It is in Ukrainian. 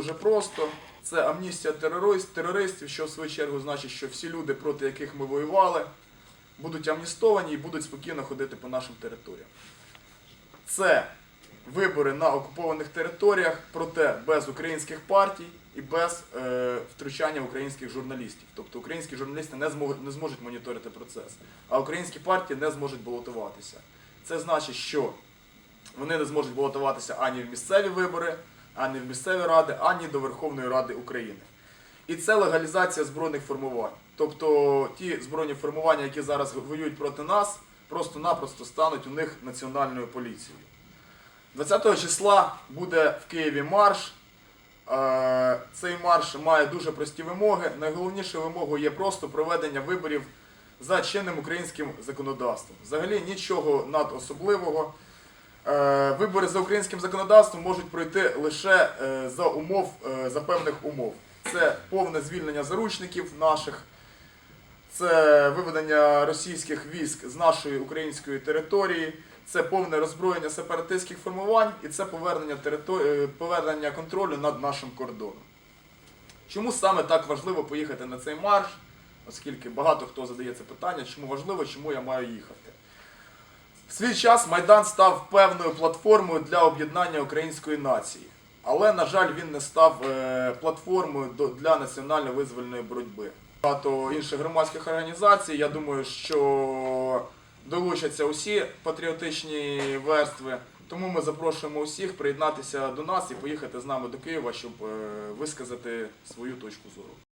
дуже просто. Це амністія терорист- терористів, що в свою чергу значить, що всі люди, проти яких ми воювали, будуть амністовані і будуть спокійно ходити по нашим територіям. Це вибори на окупованих територіях, проте без українських партій і без е, втручання українських журналістів. Тобто українські журналісти не зможуть, не зможуть моніторити процес, а українські партії не зможуть балотуватися. Це значить, що вони не зможуть балотуватися ані в місцеві вибори, ані в місцеві ради, ані до Верховної Ради України. І це легалізація збройних формувань. Тобто ті збройні формування, які зараз воюють проти нас, просто-напросто стануть у них національною поліцією. 20 числа буде в Києві марш. Е, Цей марш має дуже прості вимоги. Найголовнішою вимогою є просто проведення виборів за чинним українським законодавством. Взагалі нічого надособливого. Е, Вибори за українським законодавством можуть пройти лише е, за умов, е, за певних умов. Це повне звільнення заручників наших, це виведення російських військ з нашої української території, це повне роззброєння сепаратистських формувань і це повернення, територ... повернення контролю над нашим кордоном. Чому саме так важливо поїхати на цей марш? Оскільки багато хто задає це питання, чому важливо, чому я маю їхати. Свій час Майдан став певною платформою для об'єднання української нації. Але, на жаль, він не став е, платформою для національно-визвольної боротьби. Багато інших громадських організацій. Я думаю, що долучаться усі патріотичні верстви. Тому ми запрошуємо усіх приєднатися до нас і поїхати з нами до Києва, щоб е, висказати свою точку зору.